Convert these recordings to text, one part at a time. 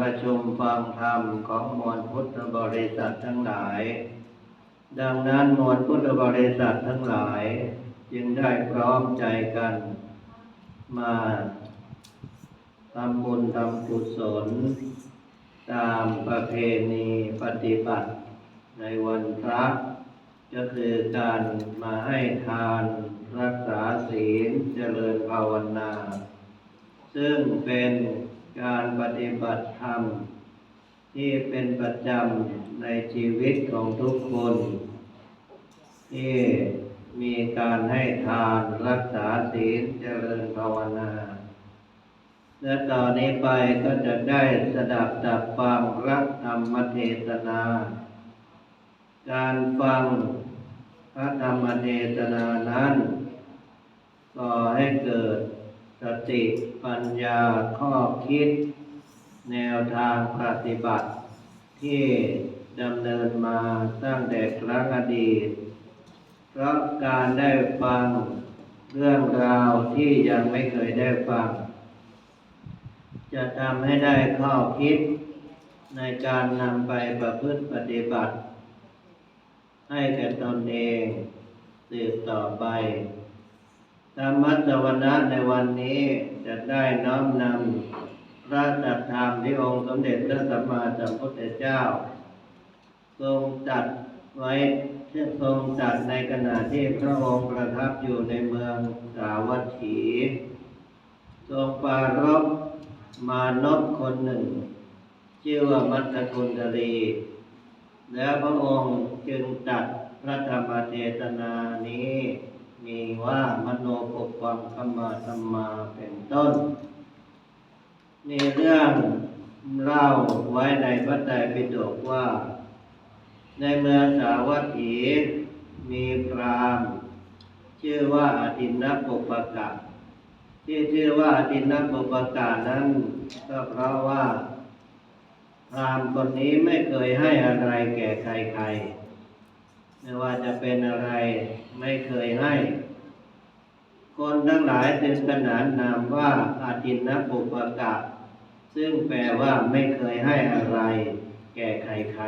ประชุมฟังธรรมของมวลพุทธบริษัททั้งหลาย ดังนั้นมวลพุทธบริษัททั้งหลาย จึงได้พร้อมใจกัน มาทำบุญทำกุศล ตามประเพณีปฏิบัติในวันพระ ก็คือการมาให้ทานรักษาศีลเจริญภาวนา ซึ่งเป็น การปฏิบัติธรรม ที่เป็นประจำในชีวิตของทุกคน ที่มีการให้ทานรักษาศีลเจริญภาวนา และต่อนนี้ไปก็จะได้สดับตับฟังรักธรรมเทศนา การฟังพระธรรมเทศนานั้นก่อให้เกิด สติปัญญาข้อคิด แนวทางปฏิบัติ ที่ดำเนินมาตั้งแต่ครั้งอดีต เพราะการได้ฟังเรื่องราวที่ยังไม่เคยได้ฟัง จะทำให้ได้ข้อคิดในการนำไปประพฤติปฏิบัติ ให้แก่ตนเองสืบต่อไป ธรรมสวนะในวันนี้จะได้น้อมนำพระสัทธรรมที่องค์สมเด็จพระสัมมาสัมพุทธเจ้า ทรงจัดไว้ที่ทรงจัดในขณะที่พระองค์ประทับอยู่ในเมืองสาวัตถี ทรงปรารบมานพคนหนึ่ง ชื่อว่ามัตตคุณตรีแล้วพระองค์จึงตัดพระธรรมเทศนานี้ มีว่ามโนปกวังธรรมาธรรมาเป็นต้น มีเรื่องเล่าไว้ในพระไตรปิฎกว่า ในเมืองสาวัตถีมีพรามชื่อว่าอดินนปุปกะที่ชื่อว่าอดินนปุปกะนั้น ก็เพราะว่าพรามคนนี้ไม่เคยให้อะไรแก่ใครๆไม่ว่าจะเป็นอะไรไม่เคยให้ คนทั้งหลายจึงขนานนามว่าอาทินนปุปกะ ซึ่งแปลว่าไม่เคยให้อะไร แก่ใคร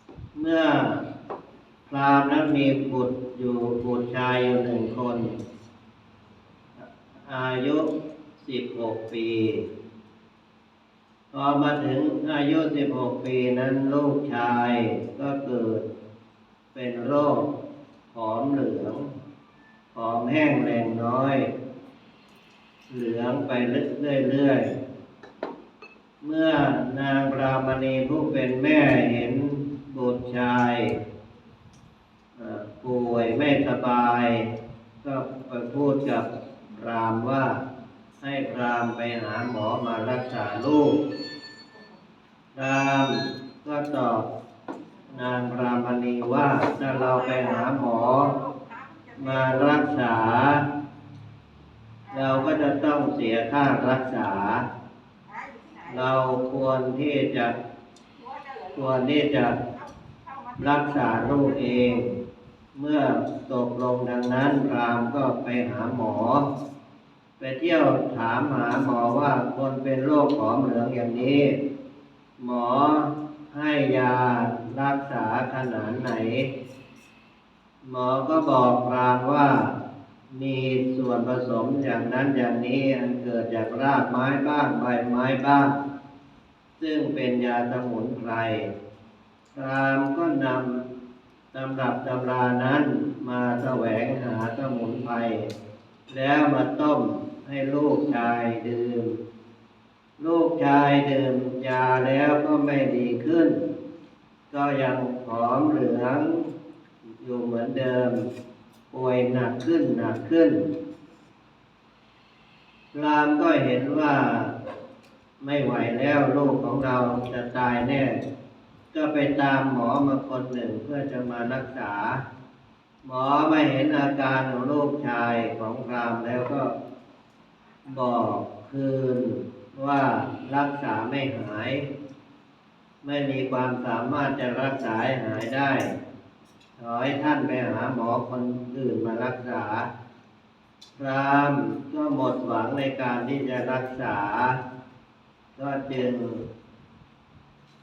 ๆ เมื่อพราหมณ์นั้นมีบุตรอยู่บุตรชายอยู่หนึ่งคน อายุสิบหกปีพอมาถึงอายุสิบหกปีนั้นลูกชายก็เกิดเป็นโรค ผอมเหลืองผอมแห้งแรงน้อย เหลืองไปเรื่อยๆ เมื่อนางรามณีผู้เป็นแม่เห็นบุตรชายป่วยไม่สบาย ก็ไปพูดกับรามว่าให้พรามไปหาหมอมารักษาลูกรามก็ตอบ นางรามณีว่าถ้าเราไปหาหมอ มารักษา เราก็จะต้องเสียค่ารักษา เราควรที่จะควรที่จะรักษาลูกเอง เมื่อตกลงดังนั้นรามก็ไปหาหมอ ไปเที่ยวถามหาหมอว่าคนเป็นโรคผอมเหลืองอย่างนี้ หมอให้ยา รักษาขนาดไหน หมอก็บอกรามว่า มีส่วนผสมอย่างนั้นอย่างนี้อันเกิดจากรากไม้บ้างใบไม้บ้าง ซึ่งเป็นยาสมุนไพรพรามก็นำตำรับตำรานั้นมาแสวงหาสมุนไพรแล้วมาต้มให้ลูกชายดื่ม ลูกชายดื่มยาแล้วก็ไม่ดีขึ้น ก็ยังผอมเหลืองอยู่เหมือนเดิม ป่วยหนักขึ้นหนักขึ้นรามก็เห็นว่าไม่ไหวแล้วลูกของเราจะตายแน่ ก็ไปตามหมอมาคนหนึ่งเพื่อจะมารักษา หมอมาเห็นอาการของลูกชายของรามแล้วก็บอกคืนว่ารักษาไม่หาย ไม่มีความสามารถจะรักษาให้หายได้ ขอให้ท่านไปหาหมอคนอื่นมารักษา พรามก็หมดหวังในการที่จะรักษา ก็จึง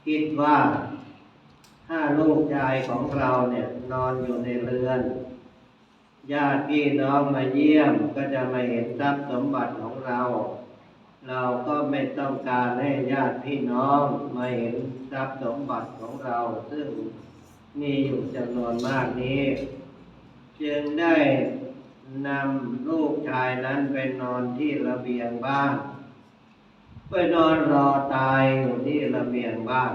คิดว่าถ้าลูกชายของเราเนี่ยนอนอยู่ในเรือน ญาติพี่น้องมาเยี่ยมก็จะมาเห็นทรัพย์สมบัติของเรา เราก็ไม่ต้องการให้ญาติพี่น้องมาเห็นทรัพย์สมบัติของเรา ซึ่งมีอยู่จำนวนมากนี้ จึงได้นำลูกชายนั้นไปนอนที่ระเบียงบ้านไปนอนรอตายอยู่ที่ระเบียงบ้าน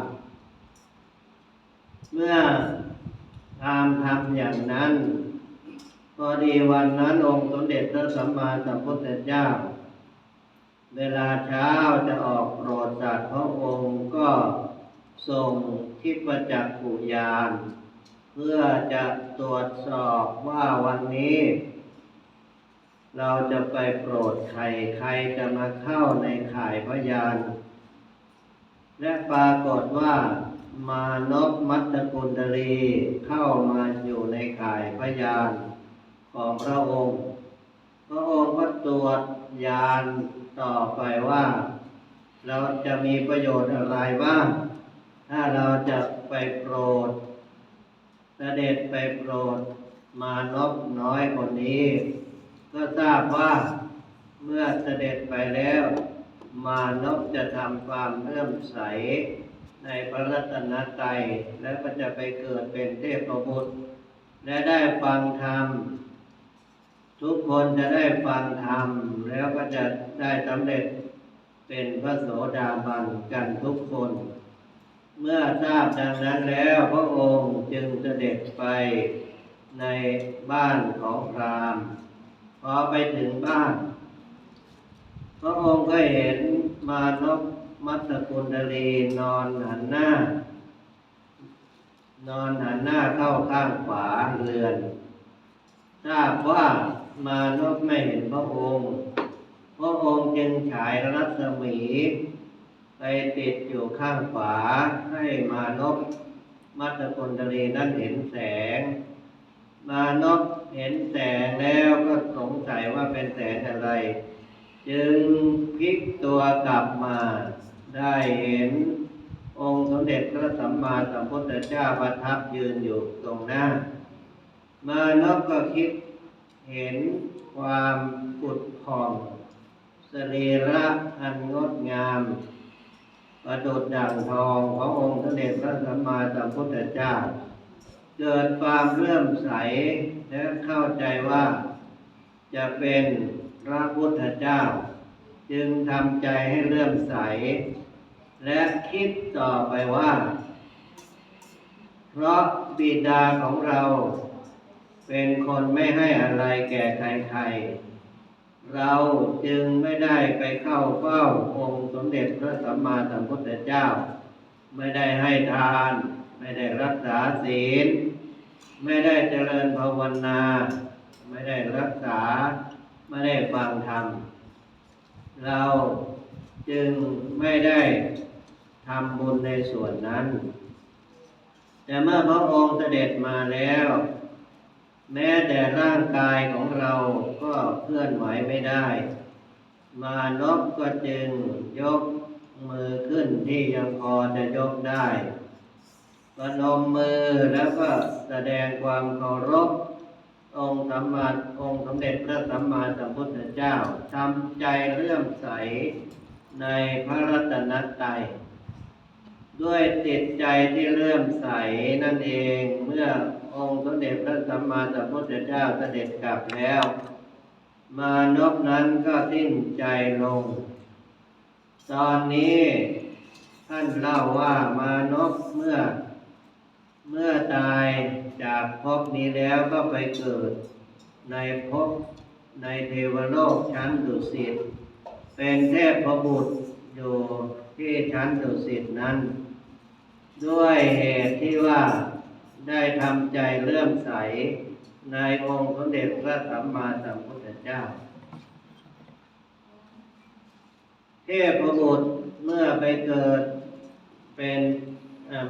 เมื่อทำทำอย่างนั้น พอดีวันนั้นองค์สมเด็จพระสัมมาสัมพุทธเจ้า เวลาเช้าจะออกโปรดสัตว์พระองค์ก็ทรงทิพจักขุยานเพื่อจะตรวจสอบว่าวันนี้ เราจะไปโปรดใครใครจะมาเข้าในข่ายพยาน และปรากฏว่ามานพมัตตกุลดลีเข้ามาอยู่ในข่ายพยานของพระองค์ พระองค์ก็ตรวจยาน ต่อไปว่า เราจะมีประโยชน์อะไรบ้าง ถ้าเราจะไปโปรดเสด็จไปโปรดมานพน้อยคนนี้ ก็ทราบว่าเมื่อเสด็จไปแล้ว มานพจะทำความเลื่อมใส ในพระรัตนตรัยและก็จะไปเกิดเป็นเทพบุตรและได้ฟังธรรม ทุกคนจะได้ฟังธรรมแล้วก็จะได้สำเร็จเป็นพระโสดาบันกันทุกคน เมื่อทราบดังนั้นแล้วพระองค์จึงเสด็จไปในบ้านของพรามพอไปถึงบ้าน พระองค์ก็เห็นมานพมัตกุณลีนอนหันหน้า นอนหันหน้าเข้าข้างขวาเรือนทราบว่า มานพไม่เห็นพระองค์ พระองค์จึงฉายรัศมี ไปติดอยู่ข้างขวาให้มานพมัตตกุณลีนั้นเห็นแสง มานพเห็นแสงแล้วก็สงสัยว่าเป็นแสงอะไร จึงพลิกตัวกลับมาได้เห็น องค์สมเด็จพระสัมมาสัมพุทธเจ้าประทับยืนอยู่ตรงหน้ามานพก็คิด เห็นความปุดผ่องสรีระอันงดงาม ประดุจดั่งทองขององค์สมเด็จพระสัมมาสัมพุทธเจ้า เกิดความเลื่อมใสและเข้าใจว่า จะเป็นพระพุทธเจ้า จึงทำใจให้เลื่อมใส และคิดต่อไปว่า เพราะบิดาของเรา เป็นคนไม่ให้อะไรแก่ใครๆ เราจึงไม่ได้ไปเข้าเฝ้าองค์สมเด็จพระสัมมาสัมพุทธเจ้า ไม่ได้ให้ทาน ไม่ได้รักษาศีล ไม่ได้เจริญภาวนา ไม่ได้รักษา ไม่ได้ฟังธรรม เราจึงไม่ได้ทำบุญในส่วนนั้น แต่เมื่อพระองค์เสด็จมาแล้ว แม้แต่ร่างกายของเราก็เคลื่อนไหวไม่ได้ มานพก็จึงยกมือขึ้นที่ยังพอจะยกได้ปนมมือแล้วก็แสดงความเคารพองค์สัมมาองค์สมเด็จพระสัมมาสัมพุทธเจ้าทำใจเลื่อมใสในพระรัตนตรัยด้วยจิตใจที่เลื่อมใสนั่นเองเมื่อ องค์สมเด็จพระสัมมาสัมพุทธเจ้าเสด็จกลับแล้ว มานพนั้นก็สิ้นใจลง ตอนนี้ท่านเล่าว่ามานพเมื่อ เมื่อตายจากภพนี้แล้วก็ไปเกิด ในภพในเทวโลกชั้นดุสิตเป็นเทพประบุตรอยู่ที่ชั้นดุสิตนั้น ด้วยเหตุที่ว่า ได้ทำใจเลื่อมใสในองค์สมเด็จพระสัมมาสัมพุทธเจ้า เทพประบุตรเมื่อไปเกิดเป็น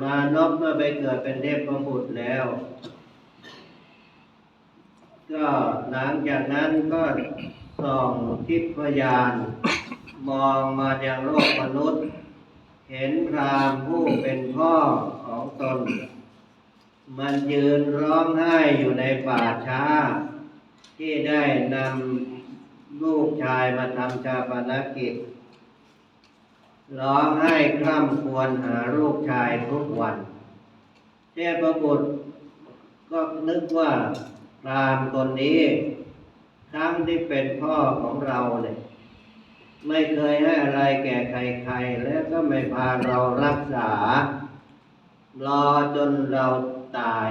มานพเมื่อไปเกิดเป็นเทพประบุตรแล้ว ก็หลังจากนั้นก็ส่องทิพยาน มองมายังโลกมนุษย์ เห็นพรามผู้เป็นพ่อของตน มันยืนร้องไห้อยู่ในป่าช้า ที่ได้นำลูกชายมาทำชาปนกิจ ร้องไห้คร่ำครวญหาลูกชายทุกวันเทพบุตรก็นึกว่าพรามคนนี้ทั้งที่เป็นพ่อของเราเนี่ยไม่เคยให้อะไรแก่ใครๆ แล้วก็ไม่พาเรารักษารอจนเรา ตาย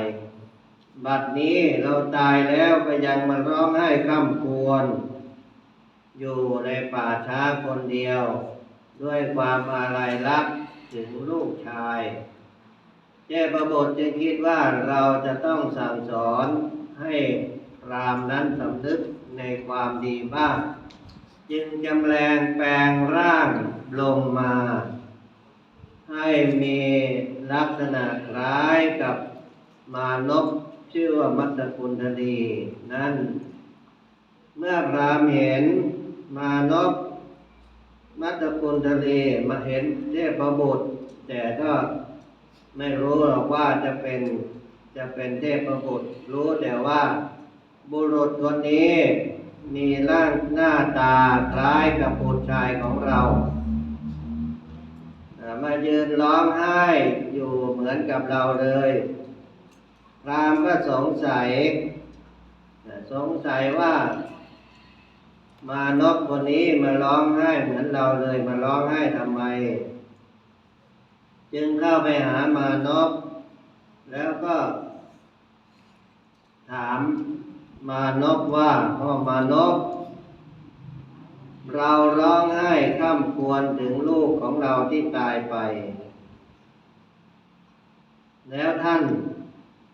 บัดนี้เราตายแล้วก็ยังมาร้องไห้คร่ำควญอยู่ในป่าช้าคนเดียว ด้วยความอาลัยรักถึงลูกชายเจ้าประบทจึงคิดว่าเราจะต้องสั่งสอนให้พรามนั้นสำนึกในความดีบ้าง จึงจำแรงแปลงร่างลงมา ให้มีลักษณะคล้ายกับ มานพชื่อว่ามัตตกุณฑลีนั้น เมื่อพรามเห็นมานพมัตตกุณฑลีมาเห็นเทพบุตร แต่ก็ไม่รู้หรอกว่าจะเป็นจะเป็นเทพบุตร รู้แต่ว่า บุรุษคนนี้มีร่างหน้าตาคล้ายกับบุตรชายของเราอ่ามายืนร้องไห้อยู่เหมือนกับเราเลย พรามก็สงสัย สงสัยว่ามานพคนนี้มาร้องไห้เหมือนเราเลยมาร้องไห้ทำไม จึงเข้าไปหามานพแล้วก็ ถามมานพว่าพ่อมานพเราร้องไห้ข้ามควรถึงลูกของเราที่ตายไป แล้วท่าน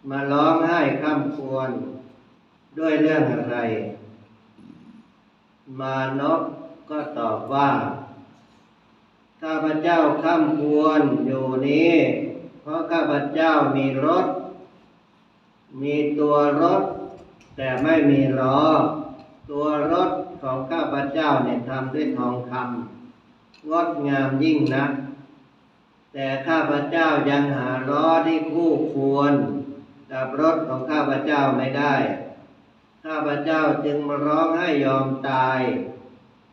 มาร้องไห้ข้ามควร ด้วยเรื่องอะไร มานพก็ตอบว่า ข้าพเจ้าข้ามควรอยู่นี้ เพราะข้าพเจ้ามีรถ มีตัวรถ แต่ไม่มีล้อ ตัวรถของข้าพเจ้าเนี่ยทำด้วยทองคำงดงามยิ่งนักแต่ข้าพเจ้ายังหาล้อที่คู่ควร กับรถของข้าพเจ้าไม่ได้ ข้าพเจ้าจึงมาร้องให้ยอมตาย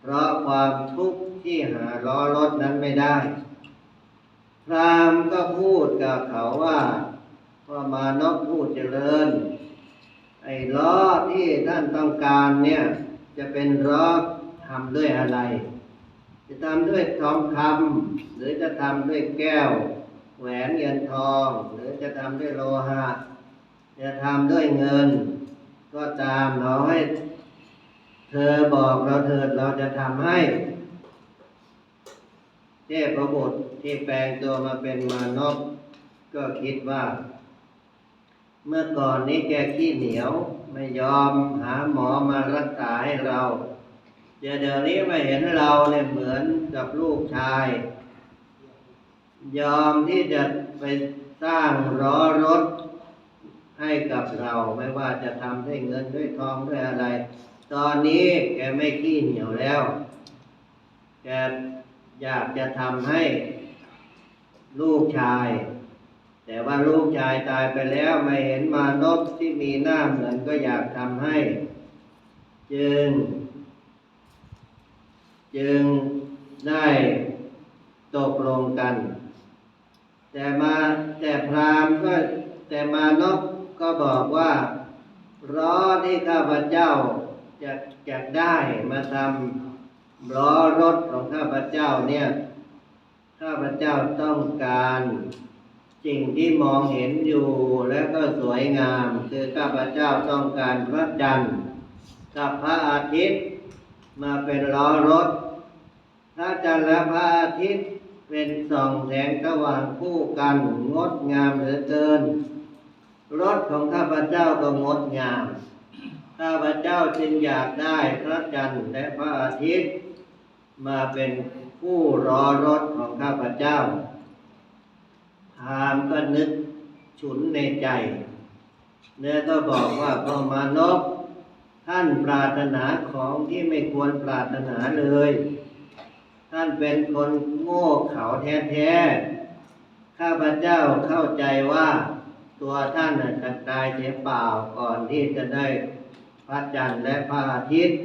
เพราะความทุกข์ที่หาล้อรถนั้นไม่ได้ พรามก็พูดกับเขาว่าว่ามานพพูดเจริญ ไอ้ล้อที่ท่านต้องการเนี่ยจะเป็นล้อทำด้วยอะไร จะทำด้วยทองคำหรือจะทำด้วยแก้ว แหวนเงินทอง หรือจะทำด้วยโลหะ จะทำด้วยเงิน ก็ตามเราให้เธอบอกเราเถิดเราจะทำให้ เทพประบุตรที่แปลงตัวมาเป็นมานพก็คิดว่า เมื่อก่อนนี้แกขี้เหนียวไม่ยอมหาหมอมารักษาให้เราเดี๋ยวเดี๋ยวนี้มาเห็นเราเนี่ยเหมือนกับลูกชาย ยอมที่จะไปสร้างล้อรถ ให้กับเราไม่ว่าจะทำด้วยเงินด้วยทองด้วยอะไร ตอนนี้แกไม่ขี้เหนียวแล้ว แกอยากจะทำให้ลูกชาย แต่ว่าลูกชายตายไปแล้วไม่เห็นมานพที่มีหน้าเหมือนก็อยากทำให้ จึง จึงได้ตกลงกัน แต่มาแต่พรามก็แต่มานพ ก็บอกว่าล้อที่ข้าพเจ้าจะจะได้มาทำล้อรถของข้าพเจ้าเนี่ยข้าพเจ้าต้องการสิ่งที่มองเห็นอยู่แล้วก็สวยงาม คือข้าพเจ้าต้องการพระจันทร์กับพระอาทิตย์มาเป็นล้อรถ พระจันทร์และพระอาทิตย์เป็นส่องแสงสว่างคู่กันงดงามเหลือเกิน รถของข้าพเจ้าก็งดงาม ข้าพเจ้าจึงอยากได้พระจันทร์และพระอาทิตย์ มาเป็นผู้รอรถของข้าพเจ้าพรามก็นึกฉุนในใจ เนื้อก็บอกว่าพอมานพท่านปรารถนาของที่ไม่ควรปรารถนาเลย ท่านเป็นคนโง่เขลาแท้ๆ ข้าพเจ้าเข้าใจว่า ตัวท่านน่ะจะตายเสียเปล่าก่อนที่จะได้พระจันทร์และพระอาทิตย์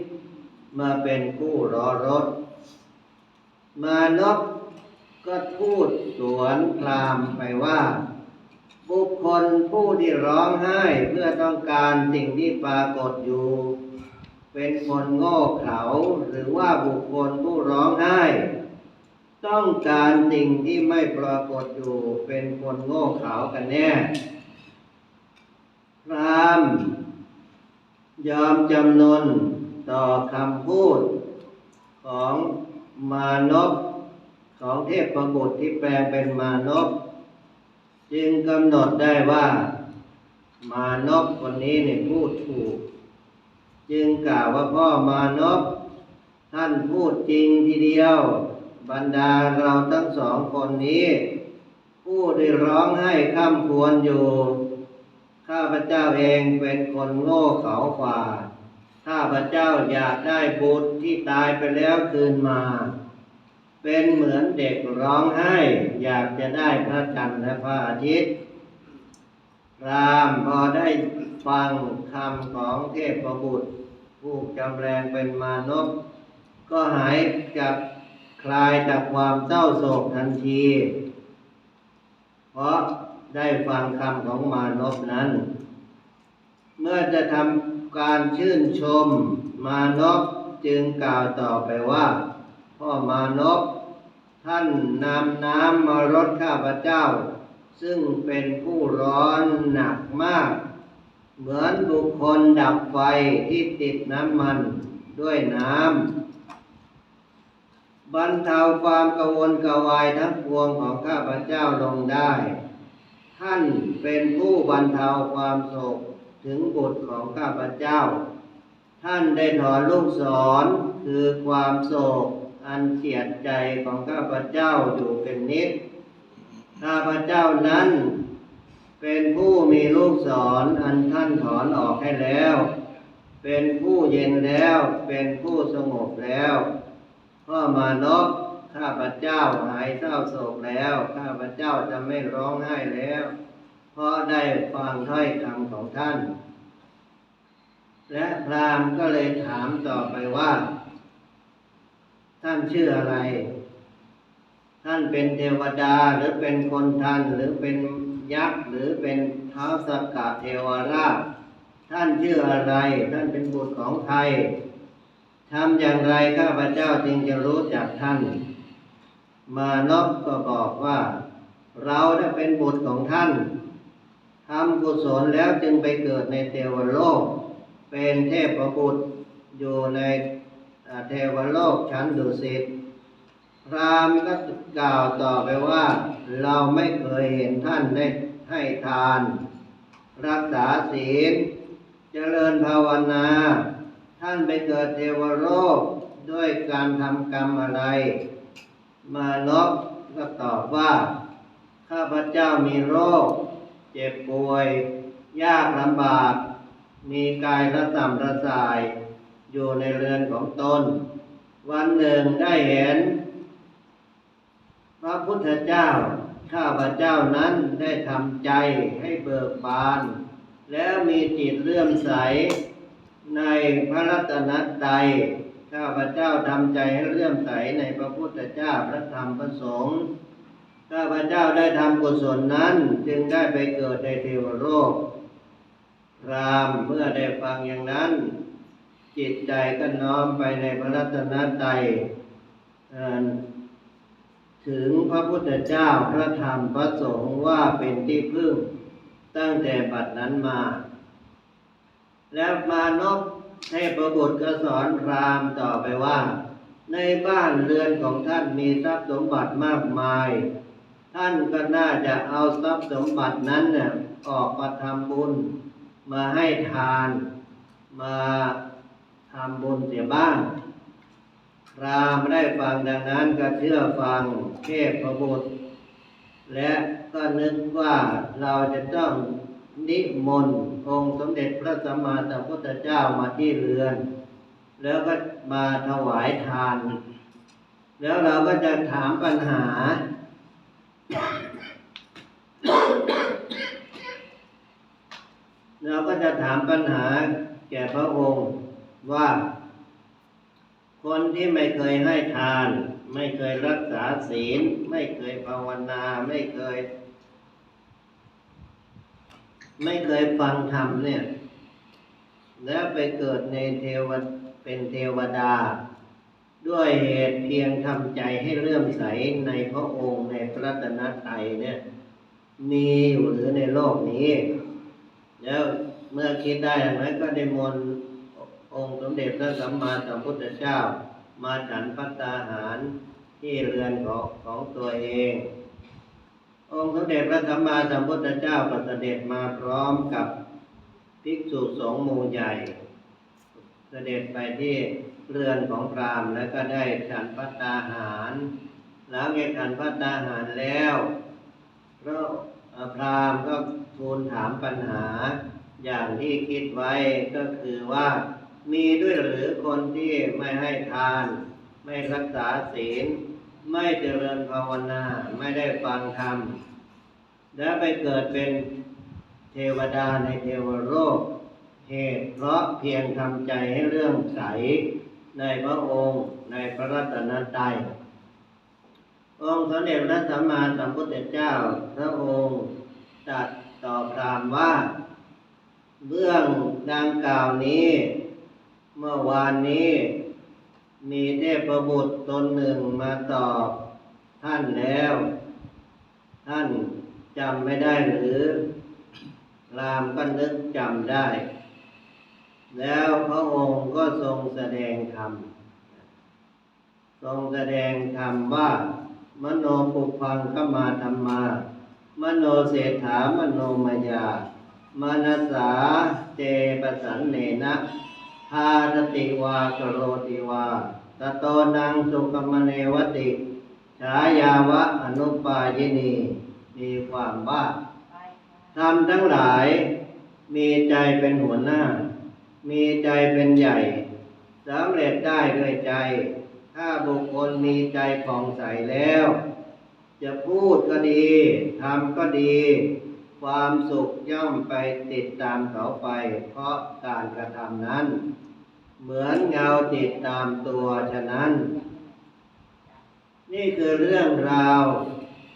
มาเป็นผู้รอรถ มานพก็พูดสวนพรามไปว่า บุคคลผู้ที่ร้องไห้เพื่อต้องการสิ่งที่ปรากฏอยู่ เป็นคนโง่เขลาหรือว่าบุคคลผู้ร้องไห้ ต้องการสิ่งที่ไม่ปรากฏอยู่ เป็นคนโง่เขลากันแน่ พรามยอมจำนนต่อคำพูดของมานพของเทพประบุตรที่แปลงเป็นมานพจึงกำหนดได้ว่า มานพคนนี้เนี่ยพูดถูก จึงกล่าวว่าพ่อมานพท่านพูดจริงทีเดียว บรรดาเราทั้งสองคนนี้ ผู้ได้ร้องไห้ข้ามควรอยู่ ข้าพเจ้าเองเป็นคนโง่เขากว่า ข้าพเจ้าอยากได้บุตรที่ตายไปแล้วคืนมา เป็นเหมือนเด็กร้องไห้ อยากจะได้พระจันทร์และพระอาทิตย์รามพอได้ฟังคำของเทพประบุตรผู้จำแรงเป็นมานพก็หายจากคลายจากความเศร้าโศกทันที เพราะ ได้ฟังคำของมานพนั้น เมื่อจะทำการชื่นชมมานพจึงกล่าวต่อไปว่าพ่อมานพท่านนำน้ำมารดข้าพเจ้า ซึ่งเป็นผู้ร้อนหนักมาก เหมือนบุคคลดับไฟที่ติดน้ำมันด้วยน้ำบรรเทาความกังวลกวายทั้งปวงของข้าพเจ้าลงได้ ท่านเป็นผู้บรรเทาความโศกถึงบุตรของข้าพเจ้า ท่านได้ถอนลูกศรคือความโศกอันเสียดใจของข้าพเจ้าอยู่เป็นนิด ข้าพเจ้านั้น เป็นผู้มีลูกศรอันท่านถอนออกให้แล้ว เป็นผู้เย็นแล้ว เป็นผู้สงบแล้วพ่อมานพ ข้าพระเจ้าหายเศร้าโศกแล้ว ข้าพระเจ้าจะไม่ร้องไห้แล้ว เพราะได้ฟังถ้อยคำของท่าน และพราหมณ์ก็เลยถามต่อไปว่า ท่านชื่ออะไร ท่านเป็นเทวดาหรือเป็นคนทันหรือเป็นยักษ์หรือเป็นเท้าสกกะเทวราช ท่านชื่ออะไร ท่านเป็นบุตรของใครทำอย่างไรข้าพเจ้าจึงจะรู้จักท่าน มานพก็บอกว่า เราได้เป็นบุตรของท่านทำกุศลแล้วจึงไปเกิดในเทวโลก เป็นเทพบุตรอยู่ในเทวโลกชั้นดุสิตพรามก็กล่าวต่อไปว่า เราไม่เคยเห็นท่านได้ให้ทาน รักษาศีล เจริญภาวนา ท่านไปเกิดเทวโลกด้วยการทำกรรมอะไร มานพก็ตอบว่า ข้าพเจ้ามีโรค เจ็บป่วย ยากลำบาก มีกายระส่ำระสาย อยู่ในเรือนของตน วันหนึ่งได้เห็น พระพุทธเจ้า ข้าพเจ้านั้นได้ทำใจให้เบิกบาน แล้วมีจิตเลื่อมใส ในพระรัตนตรัย ข้าพเจ้าทำใจให้เลื่อมใสในพระพุทธเจ้าพระธรรมพระสงฆ์ข้าพเจ้าได้ทำกุศลนั้น จึงได้ไปเกิดในเทวโลกรามเมื่อได้ฟังอย่างนั้น จิตใจก็น้อมไปในพระรัตนตรัยถึงพระพุทธเจ้าพระธรรมพระสงฆ์ว่าเป็นที่พึ่ง ตั้งแต่บัดนั้นมา แล้วมานพ เทพบุตรก็สอนพราหมณ์ต่อไปว่า ในบ้านเรือนของท่านมีทรัพย์สมบัติมากมาย ท่านก็น่าจะเอาทรัพย์สมบัตินั้นเนี่ยออกมาทำบุญ มาให้ทาน มาทำบุญเสียบ้างพรามได้ฟังดังนั้นก็เชื่อฟังเทพประบุตรและก็นึกว่าเราจะต้อง นิมนต์องค์สมเด็จพระสัมมาสัมพุทธเจ้ามาที่เรือน แล้วก็มาถวายทาน แล้วเราก็จะถามปัญหา เราก็จะถามปัญหาแก่พระองค์ว่า คนที่ไม่เคยให้ทาน ไม่เคยรักษาศีล ไม่เคยภาวนา ไม่เคย ไม่เคยฟังธรรมเนี่ย แล้วไปเกิดในเทวเป็นเทวดา ด้วยเหตุเพียงทำใจให้เลื่อมใสในพระองค์ในพระรัตนตรัยเนี่ย มีอยู่หรือในโลกนี้ แล้วเมื่อคิดได้อย่างนั้นก็ได้มนองค์สมเด็จพระสัมมาสัมพุทธเจ้า มาฉันพัตตาหารที่เรือนของของตัวเอง องค์สมเด็จพระสัมมาสัมพุทธเจ้าก็เสด็จมาพร้อมกับภิกษุสงฆ์หมู่ใหญ่ เสด็จไปที่เรือนของพราหมณ์แล้วก็ได้ฉันพัตตาหาร หลังจากฉันพัตตาหารแล้วพระพราหมณ์ก็ทูลถามปัญหาอย่างที่คิดไว้ก็คือว่ามีด้วยหรือคนที่ไม่ให้ทาน ไม่รักษาศีล ไม่เจริญภาวนาไม่ได้ฟังธรรม แล้ไปเกิดเป็นเทวดาในเทวโลกเหตุเพราะเพียงทำใจให้เรื่องใสในพระองค์ในพระรัตนตรัยองค์สมเด็จพระสัมมาสัมพุทธเจ้าพระองค์ตรัสตอบถามว่า เรื่องดังกล่าวนี้ เมื่อวานนี้ มีเทพบุตรตนหนึ่งมาตอบท่านแล้ว ท่านจำไม่ได้หรือ รามก็นึกจำได้ แล้วพระองค์ก็ทรงแสดงธรรม ทรงแสดงธรรมว่า มโนปุพังขมาธรรมา มโนเศรษฐามโนมายามนัสสาเจปสันเนนะทาสติวากโรติวา ตโตนังสุกมเนวติฉายาวะอนุปายินี มีความว่าทำทั้งหลาย มีใจเป็นหัวหน้า มีใจเป็นใหญ่สำเร็จได้ด้วยใจ ถ้าบุคคลมีใจผ่องใสแล้ว จะพูดก็ดีทำก็ดี ความสุขย่อมไปติดตามเขาไป เพราะการกระทำนั้น เหมือนเงาติดตามตัวฉะนั้น นี่คือเรื่องราว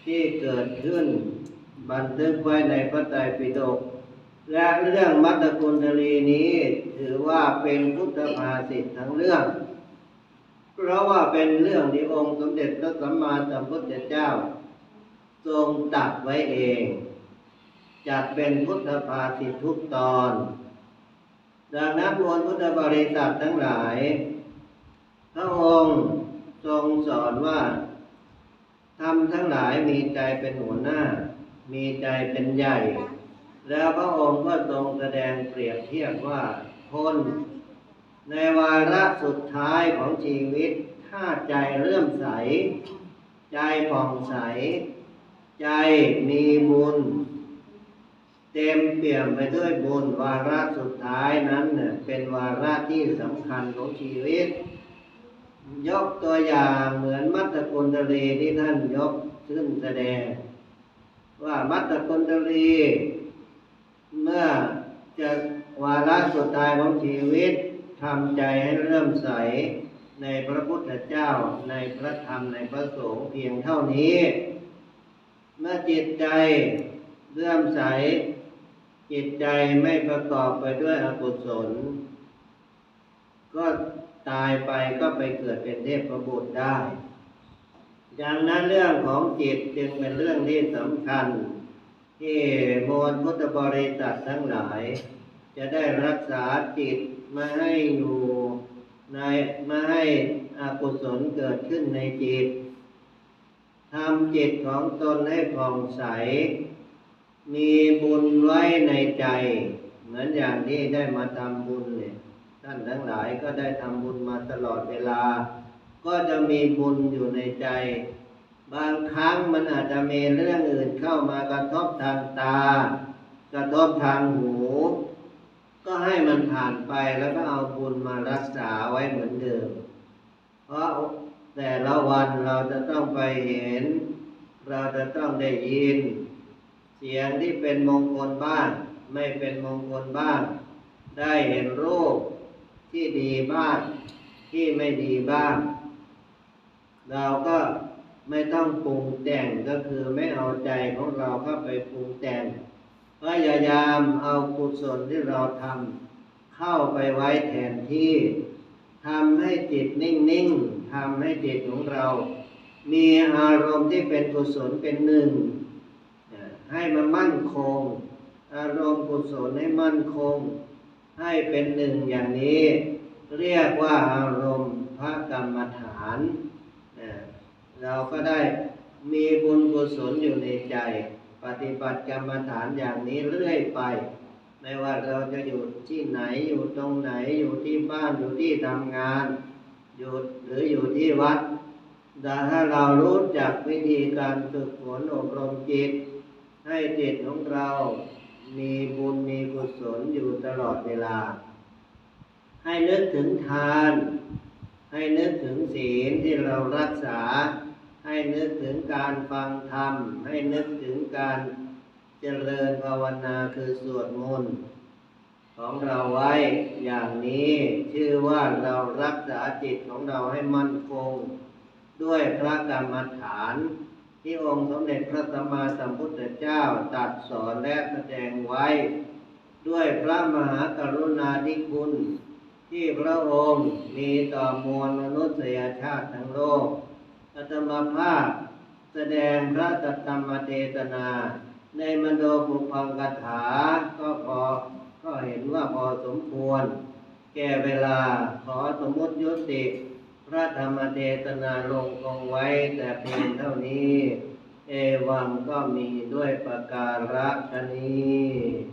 ที่เกิดขึ้น บันทึกไว้ในพระไตรปิฎกและเรื่องมัตตกุณฑลีนี้ ถือว่าเป็นพุทธภาษิตทั้งเรื่อง เพราะว่าเป็นเรื่องที่องค์สมเด็จพระสัมมาสัมพุทธเจ้า ทรงตรัดไว้เอง จัดเป็นพุทธภาษิตทุกตอน ดังนั้นมวลพุทธบริษัททั้งหลาย พระองค์ทรงสอนว่าทำทั้งหลายมีใจเป็นหัวหน้า มีใจเป็นใหญ่ แล้วพระองค์ก็ทรงแสดงเปรียบเทียบว่าคนในวาระสุดท้ายของชีวิต ถ้าใจเริ่มใส ใจผ่องใส ใจมีบุญ ต็มเปี่ยมไปด้วยบุญวาระสุดท้ายนั้นเนี่ยเป็นวาระที่สำคัญของชีวิต ยกตัวอย่างเหมือนมัตตกุณฑลีที่ท่านยกขึ้นแสดง ว่ามัตตกุณฑลีเมื่อจะวาระสุดท้ายของชีวิตทำใจให้เริ่มใสในพระพุทธเจ้าในพระธรรมในพระสงฆ์เพียงเท่านี้ เมื่อจิตใจเลื่มใส จิตใจไม่ประกอบไปด้วยอกุศล ก็ตายไปก็ไปเกิดเป็นเทพบุตรได้ดังนั้นเรื่องของจิตจึงเป็นเรื่องที่สำคัญ ที่มวลพุทธบริษัททั้งหลาย จะได้รักษาจิตไม่ให้อยู่ในไม่ให้อกุศลเกิดขึ้นในจิตทำจิตของตนให้ผ่องใส มีบุญไว้ในใจ เหมือนอย่างที่ได้มาทำบุญเนี่ยท่านทั้งหลายก็ได้ทำบุญมาตลอดเวลา ก็จะมีบุญอยู่ในใจ บางครั้งมันอาจจะมีเรื่องอื่นเข้ามากระทบทางตา กระทบทางหู ก็ให้มันผ่านไปแล้วก็เอาบุญมารักษาไว้เหมือนเดิม เพราะแต่ละวันเราจะต้องไปเห็น เราจะต้องได้ยิน เสียงที่เป็นมงคลบ้าง ไม่เป็นมงคลบ้าง ได้เห็นรูปที่ดีบ้าง ที่ไม่ดีบ้าง เราก็ไม่ต้องปรุงแต่งก็คือไม่เอาใจของเราเข้าไปปรุงแต่งพยายามเอากุศลที่เราทำเข้าไปไว้แทนที่ทำให้จิตนิ่งๆทำให้จิตของเรา มีอารมณ์ที่เป็นกุศลเป็นหนึ่ง ให้มันมั่นคง อารมณ์กุศลให้มั่นคง ให้เป็นหนึ่งอย่างนี้ เรียกว่าอารมณ์พระกรรมฐานเราก็ได้มีบุญกุศลอยู่ในใจ ปฏิบัติกรรมฐานอย่างนี้เรื่อยไป ไม่ว่าเราจะอยู่ที่ไหนอยู่ตรงไหนอยู่ที่บ้านอยู่ที่ทำงานอยู่หรืออยู่ที่วัดแต่ถ้าเรารู้จักวิธีการฝึกฝนอบรมจิต ให้จิตของเรามีบุญมีกุศลอยู่ตลอดเวลา ให้นึกถึงทาน ให้นึกถึงศีลที่เรารักษา ให้นึกถึงการฟังธรรม ให้นึกถึงการเจริญภาวนาคือสวดมนต์ของเราไว้อย่างนี้ชื่อว่าเรารักษาจิตของเราให้มั่นคง ด้วยพระกรรมฐาน ที่องค์สมเด็จพระสัมมาสัมพุทธเจ้าตรัดสอนและแสดงไว้ ด้วยพระมหากรุณาธิคุณ ที่พระองค์มีต่อมวลมนุษยชาติทั้งโลกอัตมาภาพแสดงพระตัตธรรมเทศนา ในมโนปุพังกถาก็พอก็เห็นว่าพอสมควร แก่เวลาขอสมมติยุติ พระธรรมเทศนาลงคงไว้แต่เพียงเท่านี้ เอวังก็มีด้วยประการฉนี้